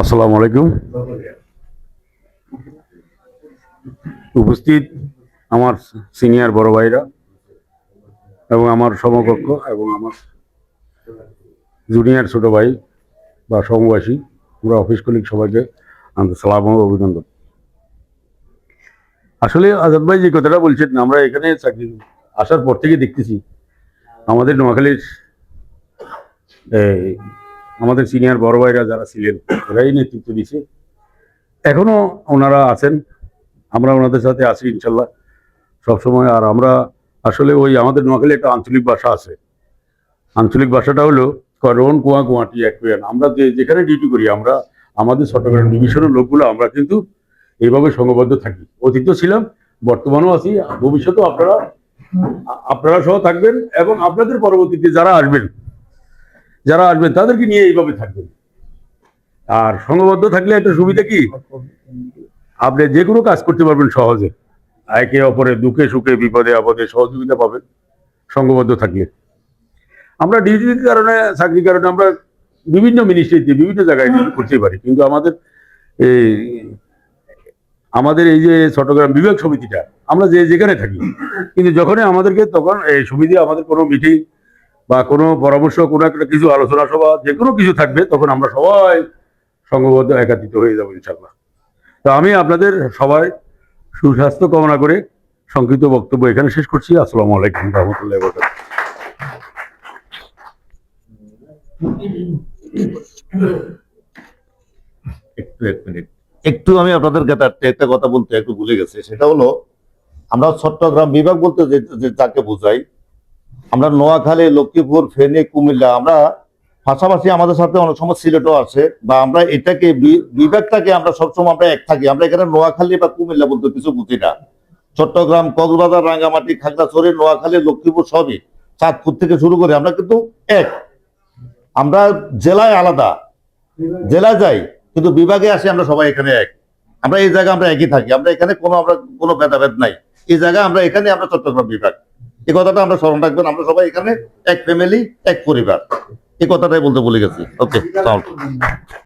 আসসালামু আলাইকুম। উপস্থিত আমার সিনিয়র বড় ভাইরা এবং আমার সমকক্ষ এবং আমার জুনিয়র ছোট ভাই বা সমবাসী আমরা অফিস কলিগ সবাইকে সালাম ও অভিনন্দন। আসলে আজাদ ভাই যে কথাটা বলছেন, আমরা এখানে চাকরি আসার পর থেকে দেখতেছি, আমাদের নোয়াখালীর আমাদের সিনিয়র বড় ভাইরা যারা ছিলেন, ওরাই নেতৃত্ব দিছে। এখনও ওনারা আছেন, আমরা ওনাদের সাথে আছি ইনশাল্লাহ। সবসময় আর আমরা আসলে ওই আমাদের নোয়াখালী একটা আঞ্চলিক ভাষা আছে। আঞ্চলিক ভাষাটা হলো রোন কুয়া কুয়াটি এক আমরা যে যেখানে ডিউটি করি, আমরা আমাদের চট্টগ্রাম ডিভিশনের লোকগুলো, আমরা কিন্তু এইভাবে সংঘবদ্ধ থাকি। অতীত ছিলাম, বর্তমানেও আছি। ভবিষ্যতেও আপনারা আপনারা সহ থাকবেন এবং আপনাদের পরবর্তীতে যারা আসবেন যারা আসবেন তাদেরকে নিয়ে এইভাবে থাকবেন। আর সংঘবদ্ধ থাকলে একটা সুবিধা কি? আপনি যে কোনো কাজ করতে পারবেন সহজে। একে অপরের দুঃখে সুখে, বিপদে, আপদে সহযোগিতা পাবেন সংঘবদ্ধ থাকলে। আমরা ডিউটির কারণে, চাকরির কারণে আমরা বিভিন্ন মিনিস্ট্রিতে বিভিন্ন জায়গায় করতে পারি। কিন্তু আমাদের এই আমাদের এই যে চট্টগ্রাম বিভাগ সমিতিটা, আমরা যে যেখানে থাকি, কিন্তু যখনই আমাদেরকে তখন এই সমিতি আমাদের কোনো মিটিং বা কোনো পরামর্শ, কোনো একটা কিছু আলোচনা সভা, যে কোনো কিছু থাকবে, তখন আমরা সবাই সংঘবদ্ধ একাত্রিত হয়ে যাব ইনশাল্লাহ তো আমি আপনাদের সবাই সুস্বাস্থ্য কামনা করে সংক্ষিপ্ত বক্তব্য এখানে শেষ করছি। আসসালামু আলাইকুম রহমতুল্লাহ একটু, এক মিনিট। একটু আমি আপনাদেরকে একটা কথা বলতে একটু ভুলে গেছি। সেটা হলো, আমরা চট্টগ্রাম বিভাগ বলতে যাকে বোঝাই আমরা নোয়াখালী, লক্ষ্মীপুর, ফেনী, কুমিল্লা, আমরা পাশাপাশি আমাদের সাথে অনেক সময় সিলেটও আছে, বা আমরা এটাকে বিভাগটাকে আমরা সবসময় আমরা এক থাকি। আমরা এখানে নোয়াখালী বা কুমিল্লা বলতে কিছু বুঝি না। চট্টগ্রাম, কক্সবাজার, রাঙ্গামাটি, খাগড়াছড়ি, নোয়াখালী, লক্ষ্মীপুর সবই চাঁদপুর থেকে শুরু করে আমরা কিন্তু এক। আমরা জেলায় আলাদা, জেলায় যাই, কিন্তু বিভাগে আসি আমরা সবাই এখানে এক। আমরা এই জায়গায় আমরা একই থাকি। আমরা এখানে কোনো, আমরা কোনো ভেদাভেদ নাই। এই জায়গায় আমরা এখানে আমরা চট্টগ্রাম বিভাগ। এই কথাটা আমরা স্মরণ রাখবেন, আমরা সবাই এখানে এক ফ্যামিলি এক পরিবার। এই কথাটাই বলতে বলে গেছি। ওকে